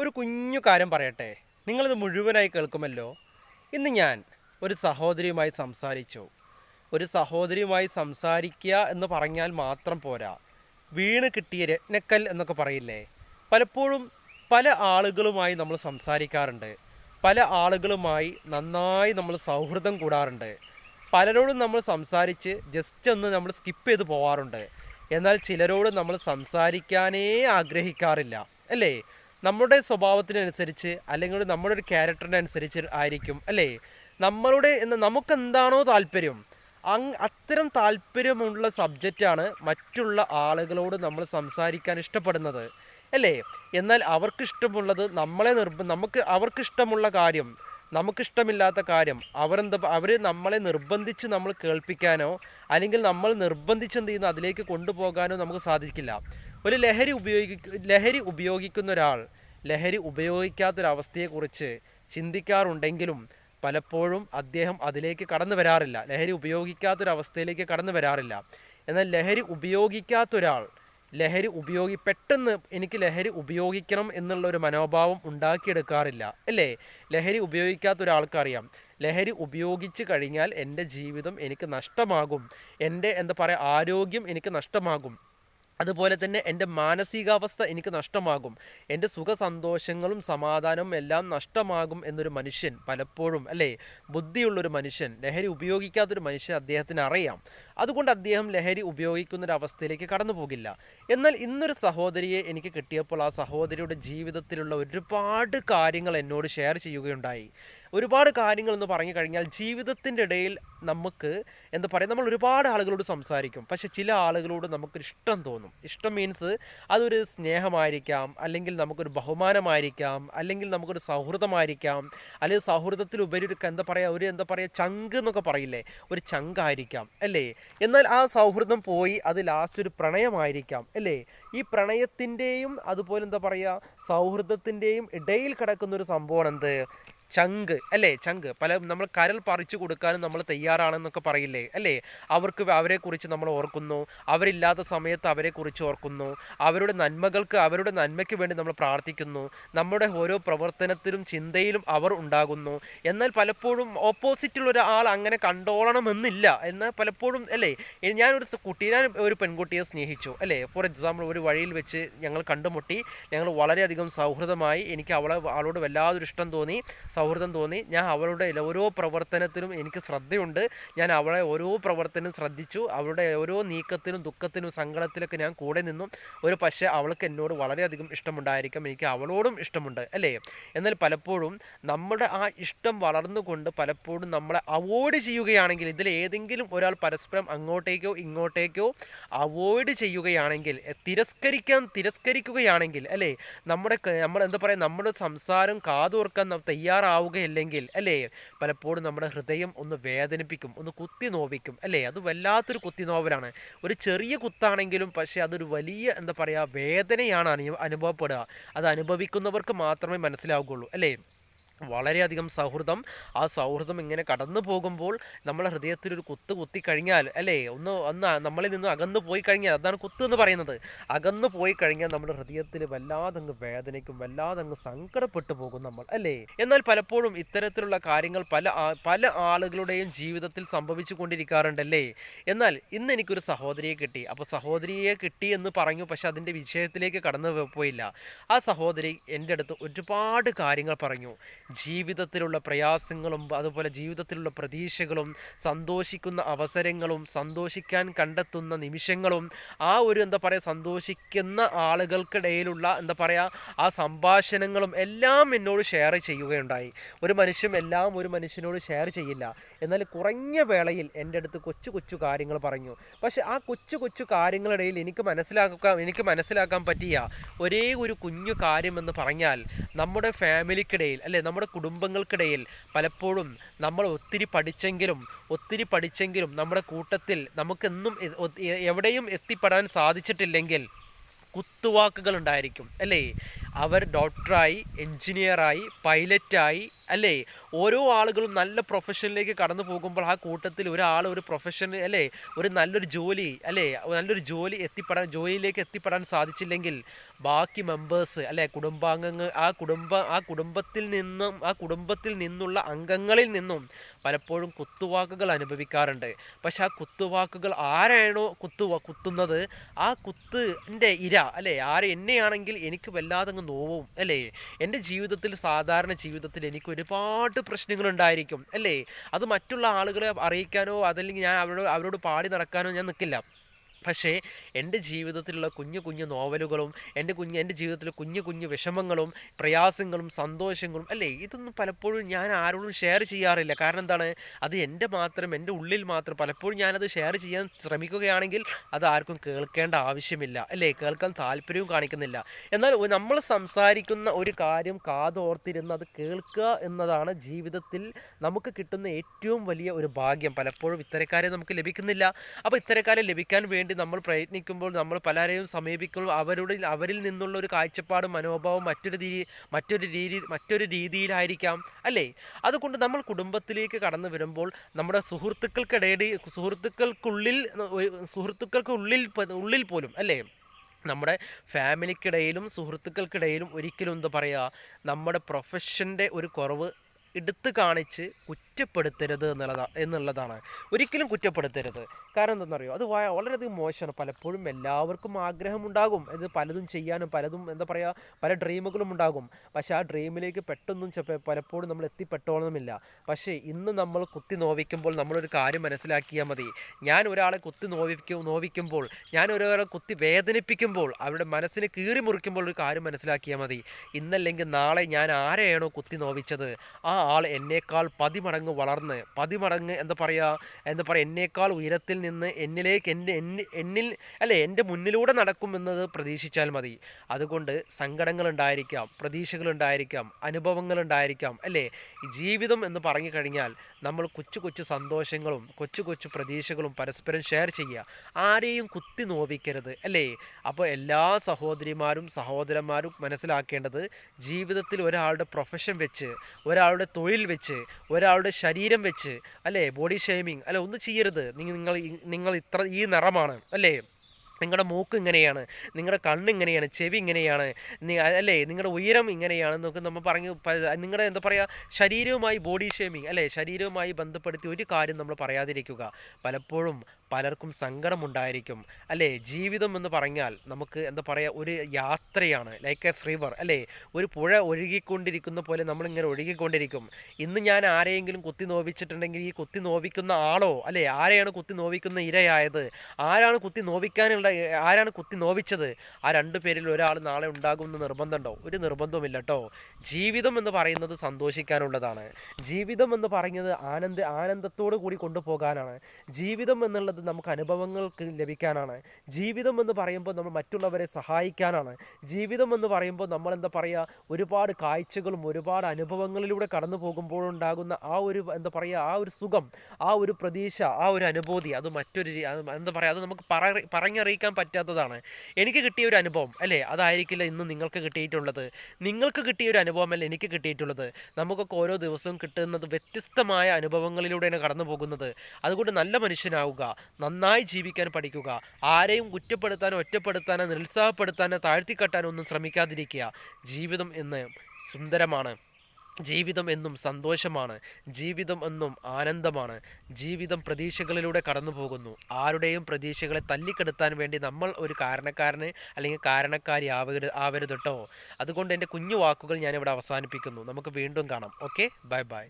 ഒരു കുഞ്ഞു കാര്യം പറയട്ടെ. നിങ്ങളിത് മുഴുവനായി കേൾക്കുമല്ലോ. ഇന്ന് ഞാൻ ഒരു സഹോദരിയുമായി സംസാരിച്ചു. ഒരു സഹോദരിയുമായി സംസാരിക്കുക എന്ന് പറഞ്ഞാൽ മാത്രം പോരാ. വീണ് കിട്ടിയ രത്നക്കൽ എന്നൊക്കെ പറയില്ലേ? പലപ്പോഴും പല ആളുകളുമായി നമ്മൾ സംസാരിക്കാറുണ്ട്. പല ആളുകളുമായി നന്നായി നമ്മൾ സൗഹൃദം കൂടാറുണ്ട്. പലരോടും നമ്മൾ സംസാരിച്ച് ജസ്റ്റ് ഒന്ന് നമ്മൾ സ്കിപ്പ് ചെയ്ത് പോവാറുണ്ട്. എന്നാൽ ചിലരോട് നമ്മൾ സംസാരിക്കാനേ ആഗ്രഹിക്കാറില്ല. അല്ലേ? നമ്മുടെ സ്വഭാവത്തിനനുസരിച്ച് അല്ലെങ്കിൽ നമ്മുടെ ഒരു ക്യാരക്ടറിനനുസരിച്ച് ആയിരിക്കും അല്ലേ? നമ്മളുടെ എന്ന് നമുക്കെന്താണോ താല്പര്യം അങ് അത്തരം താല്പര്യമുള്ള സബ്ജക്റ്റാണ് മറ്റുള്ള ആളുകളോട് നമ്മൾ സംസാരിക്കാൻ ഇഷ്ടപ്പെടുന്നത് അല്ലേ? എന്നാൽ അവർക്കിഷ്ടമുള്ളത് നമ്മളെ നിർബ നമുക്ക് അവർക്കിഷ്ടമുള്ള കാര്യം നമുക്കിഷ്ടമില്ലാത്ത കാര്യം അവരെന്താ അവർ നമ്മളെ നിർബന്ധിച്ച് നമ്മൾ കേൾപ്പിക്കാനോ അല്ലെങ്കിൽ നമ്മൾ നിർബന്ധിച്ച് എന്ത് ചെയ്യുന്നു അതിലേക്ക് കൊണ്ടുപോകാനോ നമുക്ക് സാധിക്കില്ല. ഒരു ലഹരി ഉപയോഗി ലഹരി ഉപയോഗിക്കുന്ന ഒരാൾ ലഹരി ഉപയോഗിക്കാത്തൊരവസ്ഥയെക്കുറിച്ച് ചിന്തിക്കാറുണ്ടെങ്കിലും പലപ്പോഴും അദ്ദേഹം അതിലേക്ക് കടന്നു വരാറില്ല. ലഹരി ഉപയോഗിക്കാത്തൊരവസ്ഥയിലേക്ക് കടന്നു വരാറില്ല. എന്നാൽ ലഹരി ഉപയോഗിക്കാത്തൊരാൾ ലഹരി ഉപയോഗി പെട്ടെന്ന് എനിക്ക് ലഹരി ഉപയോഗിക്കണം എന്നുള്ള ഒരു മനോഭാവം ഉണ്ടാക്കിയെടുക്കാറില്ല. അല്ലേ? ലഹരി ഉപയോഗിക്കാത്ത ഒരാൾക്കറിയാം. ലഹരി ഉപയോഗിച്ച് കഴിഞ്ഞാൽ എന്റെ ജീവിതം എനിക്ക് നഷ്ടമാകും. എന്റെ എന്താ പറയുക ആരോഗ്യം എനിക്ക് നഷ്ടമാകും. അതുപോലെ തന്നെ എന്റെ മാനസികാവസ്ഥ എനിക്ക് നഷ്ടമാകും. എന്റെ സുഖ സന്തോഷങ്ങളും സമാധാനവും എല്ലാം നഷ്ടമാകും എന്നൊരു മനുഷ്യൻ പലപ്പോഴും അല്ലേ? ബുദ്ധിയുള്ളൊരു മനുഷ്യൻ ലഹരി ഉപയോഗിക്കാത്തൊരു മനുഷ്യൻ അദ്ദേഹത്തിന് അറിയാം. അതുകൊണ്ട് അദ്ദേഹം ലഹരി ഉപയോഗിക്കുന്നൊരവസ്ഥയിലേക്ക് കടന്നു പോകില്ല എന്നാൽ ഇന്നൊരു സഹോദരിയെ എനിക്ക് കിട്ടിയപ്പോൾ ആ സഹോദരിയുടെ ജീവിതത്തിലുള്ള ഒരുപാട് കാര്യങ്ങൾ എന്നോട് ഷെയർ ചെയ്യുകയുണ്ടായി. ഒരുപാട് കാര്യങ്ങൾ എന്ന് പറഞ്ഞു കഴിഞ്ഞാൽ ജീവിതത്തിന്റെ ഇടയിൽ നമുക്ക് എന്താ പറയുക നമ്മൾ ഒരുപാട് ആളുകളോട് സംസാരിക്കും. പക്ഷെ ചില ആളുകളോട് നമുക്കൊരു ഇഷ്ടം തോന്നും. ഇഷ്ടം മീൻസ് അതൊരു സ്നേഹമായിരിക്കാം അല്ലെങ്കിൽ നമുക്കൊരു ബഹുമാനമായിരിക്കാം അല്ലെങ്കിൽ നമുക്കൊരു സൗഹൃദമായിരിക്കാം അല്ലെങ്കിൽ സൗഹൃദത്തിലുപരി ഒരു എന്താ പറയുക ഒരു എന്താ പറയുക ചങ്ക് എന്നൊക്കെ പറയില്ലേ ഒരു ചങ്കായിരിക്കാം അല്ലേ? എന്നാൽ ആ സൗഹൃദം പോയി അത് ലാസ്റ്റ് ഒരു പ്രണയമായിരിക്കാം അല്ലേ? ഈ പ്രണയത്തിന്റെയും അതുപോലെ എന്താ പറയുക സൗഹൃദത്തിന്റെയും ഇടയിൽ കിടക്കുന്ന ഒരു സംഭവമാണ് എന്ത്? ചങ്ക് അല്ലേ? ചങ്ക്. പല നമ്മൾ കരൽ പറിച്ചു കൊടുക്കാനും നമ്മൾ തയ്യാറാണെന്നൊക്കെ പറയില്ലേ? അല്ലേ? അവർക്ക് അവരെക്കുറിച്ച് നമ്മൾ ഓർക്കുന്നു. അവരില്ലാത്ത സമയത്ത് അവരെക്കുറിച്ച് ഓർക്കുന്നു. അവരുടെ നന്മകൾക്ക് അവരുടെ നന്മയ്ക്ക് വേണ്ടി നമ്മൾ പ്രാർത്ഥിക്കുന്നു. നമ്മുടെ ഓരോ പ്രവർത്തനത്തിലും ചിന്തയിലും അവർ ഉണ്ടാകുന്നു. എന്നാൽ പലപ്പോഴും ഓപ്പോസിറ്റുള്ള ഒരാൾ അങ്ങനെ കണ്ടോളണമെന്നില്ല. എന്നാൽ പലപ്പോഴും അല്ലേ? ഞാനൊരു കുട്ടി ഞാൻ ഒരു പെൺകുട്ടിയെ സ്നേഹിച്ചു അല്ലേ? ഫോർ എക്സാമ്പിൾ ഒരു വഴിയിൽ വെച്ച് ഞങ്ങൾ കണ്ടുമുട്ടി. ഞങ്ങൾ വളരെയധികം സൗഹൃദമായി. എനിക്ക് അവളെ അവളോട് വല്ലാതൊരു ഇഷ്ടം തോന്നി. സൗഹൃദം തോന്നി. ഞാൻ അവളുടെ ഓരോ പ്രവർത്തനത്തിനും എനിക്ക് ശ്രദ്ധയുണ്ട്. ഞാൻ അവളെ ഓരോ പ്രവർത്തനം ശ്രദ്ധിച്ചു. അവളുടെ ഓരോ നീക്കത്തിനും ദുഃഖത്തിനും സങ്കടത്തിലൊക്കെ ഞാൻ കൂടെ നിന്നു. ഒരു പക്ഷേ അവൾക്ക് എന്നോട് വളരെയധികം ഇഷ്ടമുണ്ടായിരിക്കും. എനിക്ക് അവളോടും ഇഷ്ടമുണ്ട് അല്ലേ? എന്നാൽ പലപ്പോഴും നമ്മുടെ ആ ഇഷ്ടം വളർന്നുകൊണ്ട് പലപ്പോഴും നമ്മളെ അവോയ്ഡ് ചെയ്യുകയാണെങ്കിൽ ഇതിൽ ഏതെങ്കിലും ഒരാൾ പരസ്പരം അങ്ങോട്ടേക്കോ ഇങ്ങോട്ടേക്കോ അവോയ്ഡ് ചെയ്യുകയാണെങ്കിൽ തിരസ്കരിക്കാൻ തിരസ്കരിക്കുകയാണെങ്കിൽ അല്ലേ? നമ്മുടെ നമ്മൾ എന്താ പറയുക നമ്മുടെ സംസാരം കാതോർക്കാൻ നാം തയ്യാറാവുകയില്ലെങ്കിൽ അല്ലേ? പലപ്പോഴും നമ്മുടെ ഹൃദയം ഒന്ന് വേദനിപ്പിക്കും ഒന്ന് കുത്തി നോവിക്കും അല്ലേ? അത് വല്ലാത്തൊരു കുത്തി നോവലാണ്. ഒരു ചെറിയ കുത്താണെങ്കിലും പക്ഷേ അതൊരു വലിയ എന്താ പറയുക വേദനയാണ് അനുഭവപ്പെടുക. അത് അനുഭവിക്കുന്നവർക്ക് മാത്രമേ മനസ്സിലാവുകയുള്ളൂ അല്ലേ? വളരെയധികം സൗഹൃദം. ആ സൗഹൃദം ഇങ്ങനെ കടന്നു പോകുമ്പോൾ നമ്മൾ ഹൃദയത്തിൽ ഒരു കുത്ത് കുത്തി കഴിഞ്ഞാൽ അല്ലേ? ഒന്ന് ഒന്ന് നമ്മളിൽ നിന്ന് അകന്നു പോയി കഴിഞ്ഞാൽ അതാണ് കുത്ത് എന്ന് പറയുന്നത്. അകന്നു പോയി കഴിഞ്ഞാൽ നമ്മുടെ ഹൃദയത്തിൽ വല്ലാതങ്ങ് വേദനയ്ക്കും വല്ലാതങ്ങ് സങ്കടപ്പെട്ടു പോകും നമ്മൾ അല്ലേ? എന്നാൽ പലപ്പോഴും ഇത്തരത്തിലുള്ള കാര്യങ്ങൾ പല പല ആളുകളുടെയും ജീവിതത്തിൽ സംഭവിച്ചു കൊണ്ടിരിക്കാറുണ്ടല്ലേ എന്നാൽ ഇന്ന് എനിക്കൊരു സഹോദരിയെ കിട്ടി. അപ്പോൾ സഹോദരിയെ കിട്ടി എന്ന് പറഞ്ഞു പക്ഷെ അതിന്റെ വിഷയത്തിലേക്ക് കടന്നു പോയില്ല. ആ സഹോദരി എന്റെ അടുത്ത് ഒരുപാട് കാര്യങ്ങൾ പറഞ്ഞു. ജീവിതത്തിലുള്ള പ്രയാസങ്ങളും അതുപോലെ ജീവിതത്തിലുള്ള പ്രതീക്ഷകളും സന്തോഷിക്കുന്ന അവസരങ്ങളും സന്തോഷിക്കാൻ കണ്ടെത്തുന്ന നിമിഷങ്ങളും ആ ഒരു എന്താ പറയുക സന്തോഷിക്കുന്ന ആളുകൾക്കിടയിലുള്ള എന്താ പറയുക ആ സംഭാഷണങ്ങളും എല്ലാം എന്നോട് ഷെയർ ചെയ്യുകയുണ്ടായി. ഒരു മനുഷ്യൻ എല്ലാം ഒരു മനുഷ്യനോട് ഷെയർ ചെയ്യില്ല. എന്നാൽ കുറഞ്ഞ വേളയിൽ എന്റെ അടുത്ത് കൊച്ചു കൊച്ചു കാര്യങ്ങൾ പറഞ്ഞു. പക്ഷെ ആ കൊച്ചു കൊച്ചു കാര്യങ്ങളിടയിൽ എനിക്ക് മനസ്സിലാക്കാൻ എനിക്ക് മനസ്സിലാക്കാൻ പറ്റിയ ഒരേ ഒരു കുഞ്ഞു കാര്യം എന്ന് പറഞ്ഞാൽ നമ്മുടെ ഫാമിലിക്കിടയിൽ അല്ലെ? നമ്മുടെ കുടുംബങ്ങൾക്കിടയിൽ പലപ്പോഴും നമ്മൾ ഒത്തിരി പഠിച്ചെങ്കിലും ഒത്തിരി പഠിച്ചെങ്കിലും നമ്മുടെ കൂട്ടത്തിൽ നമുക്കെന്നും എവിടെയും എത്തിപ്പെടാൻ സാധിച്ചിട്ടില്ലെങ്കിൽ കുത്തുവാക്കുകൾ ഉണ്ടായിരിക്കും അല്ലേ? അവർ ഡോക്ടറായി എൻജിനീയറായി പൈലറ്റായി അല്ലേ? ഓരോ ആളുകളും നല്ല പ്രൊഫഷനിലേക്ക് കടന്നു പോകുമ്പോൾ ആ കൂട്ടത്തിൽ ഒരാൾ ഒരു പ്രൊഫഷൻ അല്ലേ? ഒരു നല്ലൊരു ജോലി അല്ലേ? നല്ലൊരു ജോലി എത്തിപ്പെടാൻ ജോലിയിലേക്ക് എത്തിപ്പെടാൻ സാധിച്ചില്ലെങ്കിൽ ബാക്കി മെമ്പേഴ്സ് അല്ലേ? കുടുംബാംഗങ്ങൾ ആ കുടുംബ ആ കുടുംബത്തിൽ നിന്നും ആ കുടുംബത്തിൽ നിന്നുള്ള അംഗങ്ങളിൽ നിന്നും പലപ്പോഴും കുത്തുവാക്കുകൾ അനുഭവിക്കാറുണ്ട്. പക്ഷെ ആ കുത്തുവാക്കുകൾ ആരാണോ കുത്തു കുത്തുന്നത്? ആ കുത്തിന്റെ ഇര അല്ലേ? ആര് എന്നെയാണെങ്കിൽ എനിക്ക് വല്ലാതെ നോവും അല്ലേ? എന്റെ ജീവിതത്തിൽ സാധാരണ ജീവിതത്തിൽ എനിക്ക് ഒരുപാട് പ്രശ്നങ്ങളുണ്ടായിരിക്കും അല്ലേ? അത് മറ്റുള്ള ആളുകളെ അറിയിക്കാനോ അതല്ലെങ്കിൽ ഞാൻ അവരോട് അവരോട് പാടി നടക്കാനോ ഞാൻ നിൽക്കില്ല പക്ഷേ എന്റെ ജീവിതത്തിലുള്ള കുഞ്ഞു കുഞ്ഞു നോവലുകളും എന്റെ കുഞ്ഞ് എന്റെ ജീവിതത്തിലെ കുഞ്ഞു കുഞ്ഞു വിഷമങ്ങളും പ്രയാസങ്ങളും സന്തോഷങ്ങളും അല്ലേ? ഇതൊന്നും പലപ്പോഴും ഞാൻ ആരോടും ഷെയർ ചെയ്യാറില്ല. കാരണം എന്താണ്? അത് എന്റെ മാത്രം എന്റെ ഉള്ളിൽ മാത്രം പലപ്പോഴും ഞാനത് ഷെയർ ചെയ്യാൻ ശ്രമിക്കുകയാണെങ്കിൽ അത് ആർക്കും കേൾക്കേണ്ട ആവശ്യമില്ല. അല്ലേ? കേൾക്കാൻ താല്പര്യവും കാണിക്കുന്നില്ല. എന്നാൽ നമ്മൾ സംസാരിക്കുന്ന ഒരു കാര്യം കാതോർത്തിരുന്ന് അത് കേൾക്കുക എന്നതാണ് ജീവിതത്തിൽ നമുക്ക് കിട്ടുന്ന ഏറ്റവും വലിയ ഒരു ഭാഗ്യം. പലപ്പോഴും ഇത്തരക്കാരെ നമുക്ക് ലഭിക്കുന്നില്ല. അപ്പോൾ ഇത്തരക്കാരെ ലഭിക്കാൻ വേണ്ടി നമ്മൾ പ്രയത്നിക്കുമ്പോൾ നമ്മൾ പലരെയും സമീപിക്കുമ്പോൾ അവരുടെ അവരിൽ നിന്നുള്ള ഒരു കാഴ്ചപ്പാട് മനോഭാവം മറ്റൊരു രീതി മറ്റൊരു രീതി മറ്റൊരു രീതിയിലായിരിക്കാം അല്ലേ? അതുകൊണ്ട് നമ്മൾ കുടുംബത്തിലേക്ക് കടന്നു വരുമ്പോൾ നമ്മുടെ സുഹൃത്തുക്കൾക്കിടയിൽ സുഹൃത്തുക്കൾക്കുള്ളിൽ സുഹൃത്തുക്കൾക്കുള്ളിൽ ഉള്ളിൽ പോലും അല്ലേ? നമ്മുടെ ഫാമിലിക്കിടയിലും സുഹൃത്തുക്കൾക്കിടയിലും ഒരിക്കലും എന്താ പറയുക നമ്മുടെ പ്രൊഫഷന്റെ ഒരു കുറവ് എടുത്തു കാണിച്ച് കുറ്റപ്പെടുത്തരുത് എന്നുള്ളതാ എന്നുള്ളതാണ്. ഒരിക്കലും കുറ്റപ്പെടുത്തരുത്. കാരണം എന്താണെന്നറിയോ? അത് വളരെയധികം മോശമാണ്. പലപ്പോഴും എല്ലാവർക്കും ആഗ്രഹമുണ്ടാകും. ഇത് പലതും ചെയ്യാനും പലതും എന്താ പറയുക പല ഡ്രീമുകളും ഉണ്ടാകും. പക്ഷേ ആ ഡ്രീമിലേക്ക് പെട്ടെന്നും പലപ്പോഴും നമ്മൾ എത്തിപ്പെട്ടോളണമെന്നില്ല പക്ഷേ ഇന്ന് നമ്മൾ കുത്തി നോവിക്കുമ്പോൾ നമ്മളൊരു കാര്യം മനസ്സിലാക്കിയാൽ മതി. ഞാൻ ഒരാളെ കുത്തി നോവിക്കും നോവിക്കുമ്പോൾ ഞാൻ ഒരാളെ കുത്തി വേദനിപ്പിക്കുമ്പോൾ അവരുടെ മനസ്സിന് കീറി മുറിക്കുമ്പോൾ ഒരു കാര്യം മനസ്സിലാക്കിയാൽ മതി. ഇന്നല്ലെങ്കിൽ നാളെ ഞാൻ ആരെയാണോ കുത്തി നോവിച്ചത്? ആ ആൾ എന്നേക്കാൾ പതിമടങ്ങ് വളർന്ന് പതിമടങ്ങ് എന്താ പറയുക എന്താ പറയുക എന്നേക്കാൾ ഉയരത്തിൽ നിന്ന് എന്നിലേക്ക് എന്റെ എന്നിൽ അല്ലെ എന്റെ മുന്നിലൂടെ നടക്കുമെന്നത് പ്രതീക്ഷിച്ചാൽ മതി. അതുകൊണ്ട് സങ്കടങ്ങളുണ്ടായിരിക്കാം പ്രതീക്ഷകളുണ്ടായിരിക്കാം അനുഭവങ്ങളുണ്ടായിരിക്കാം അല്ലേ? ജീവിതം എന്ന് പറഞ്ഞു കഴിഞ്ഞാൽ നമ്മൾ കൊച്ചു കൊച്ചു സന്തോഷങ്ങളും കൊച്ചു കൊച്ചു പ്രതീക്ഷകളും പരസ്പരം ഷെയർ ചെയ്യുക. ആരെയും കുത്തി നോവിക്കരുത് അല്ലേ? അപ്പോൾ എല്ലാ സഹോദരിമാരും സഹോദരന്മാരും മനസ്സിലാക്കേണ്ടത് ജീവിതത്തിൽ ഒരാളുടെ പ്രൊഫഷൻ വെച്ച് ഒരാളുടെ തൊഴിൽ വെച്ച് ഒരാളുടെ ശരീരം വെച്ച് അല്ലേ? ബോഡി ഷേമിങ് അല്ലെ ഒന്നും ചെയ്യരുത്. നിങ്ങൾ നിങ്ങൾ ഇത്ര ഈ നിറമാണ് അല്ലേ? നിങ്ങളുടെ മൂക്ക് ഇങ്ങനെയാണ് നിങ്ങളുടെ കണ്ണ് ഇങ്ങനെയാണ് ചെവി ഇങ്ങനെയാണ് അല്ലേ നിങ്ങളുടെ ഉയരം ഇങ്ങനെയാണ് എന്നൊക്കെ നമ്മൾ പറഞ്ഞു നിങ്ങളുടെ എന്താ പറയുക ശരീരവുമായി ബോഡി ഷേമിങ് അല്ലേ ശരീരവുമായി ബന്ധപ്പെടുത്തി ഒരു കാര്യം നമ്മൾ പറയാതിരിക്കുക. പലപ്പോഴും പലർക്കും സങ്കടമുണ്ടായിരിക്കും. അല്ലേ? ജീവിതം എന്ന് പറഞ്ഞാൽ നമുക്ക് എന്താ പറയുക ഒരു യാത്രയാണ്. ലൈക്ക് എസ് റിവർ അല്ലേ? ഒരു പുഴ ഒഴുകിക്കൊണ്ടിരിക്കുന്ന പോലെ നമ്മളിങ്ങനെ ഒഴുകിക്കൊണ്ടിരിക്കും. ഇന്ന് ഞാൻ ആരെയെങ്കിലും കുത്തി നോവിച്ചിട്ടുണ്ടെങ്കിൽ ഈ കുത്തി നോവിക്കുന്ന ആളോ അല്ലേ? ആരെയാണ് കുത്തി നോവിക്കുന്ന ഇരയായത്? ആരാണ് കുത്തി നോവിക്കാനുള്ള ആരാണ് കുത്തി നോവിച്ചത്? ആ രണ്ടു പേരിൽ ഒരാൾ നാളെ ഉണ്ടാകുമെന്ന് നിർബന്ധമുണ്ടോ? ഒരു നിർബന്ധവുമില്ല കേട്ടോ ജീവിതം എന്ന് പറയുന്നത് സന്തോഷിക്കാനുള്ളതാണ്. ജീവിതം എന്ന് പറയുന്നത് ആനന്ദ ആനന്ദത്തോടു കൂടി കൊണ്ടുപോകാനാണ്. ജീവിതം എന്നുള്ളത് നമുക്ക് അനുഭവങ്ങൾക്ക് ലഭിക്കാനാണ്. ജീവിതം എന്ന് പറയുമ്പോൾ നമ്മൾ മറ്റുള്ളവരെ സഹായിക്കാനാണ്. ജീവിതം എന്ന് പറയുമ്പോൾ നമ്മൾ എന്താ പറയുക? ഒരുപാട് കാഴ്ചകളും ഒരുപാട് അനുഭവങ്ങളിലൂടെ കടന്നു പോകുമ്പോഴുണ്ടാകുന്ന ആ ഒരു എന്താ പറയുക? ആ ഒരു സുഖം ആ ഒരു പ്രതീക്ഷ ആ ഒരു അനുഭൂതി അത് മറ്റൊരു എന്താ പറയുക? അത് നമുക്ക് പറ- പറഞ്ഞറിയിക്കാൻ പറ്റാത്തതാണ്. എനിക്ക് കിട്ടിയ ഒരു അനുഭവം അല്ലേ? അതായിരിക്കില്ല ഇന്ന് നിങ്ങൾക്ക് കിട്ടിയിട്ടുള്ളത്. നിങ്ങൾക്ക് കിട്ടിയ ഒരു അനുഭവമല്ല എനിക്ക് കിട്ടിയിട്ടുള്ളത്. നമുക്കൊക്കെ ഓരോ ദിവസവും കിട്ടുന്നത് വ്യത്യസ്തമായ അനുഭവങ്ങളിലൂടെയാണ് കടന്നു പോകുന്നത്. അതുകൊണ്ട് നല്ല മനുഷ്യനാവുക. നന്നായി ജീവിക്കാൻ പഠിക്കുക. ആരെയും കുറ്റപ്പെടുത്താനോ ഒറ്റപ്പെടുത്താനോ നിരുത്സാഹപ്പെടുത്താനോ താഴ്ത്തിക്കെട്ടാനോ ഒന്നും ശ്രമിക്കാതിരിക്കുക. ജീവിതം എന്ന് സുന്ദരമാണ്. ജീവിതം എന്നും സന്തോഷമാണ്. ജീവിതം എന്നും ആനന്ദമാണ്. ജീവിതം പ്രതീക്ഷകളിലൂടെ കടന്നു പോകുന്നു ആരുടെയും പ്രതീക്ഷകളെ തല്ലിക്കെടുത്താൻ വേണ്ടി നമ്മൾ ഒരു കാരണക്കാരന് അല്ലെങ്കിൽ കാരണക്കാരി ആവരുത് ആവരുത് കേട്ടോ അതുകൊണ്ട് എന്റെ കുഞ്ഞു വാക്കുകൾ ഞാനിവിടെ അവസാനിപ്പിക്കുന്നു. നമുക്ക് വീണ്ടും കാണാം. ഓക്കെ? Bye bye.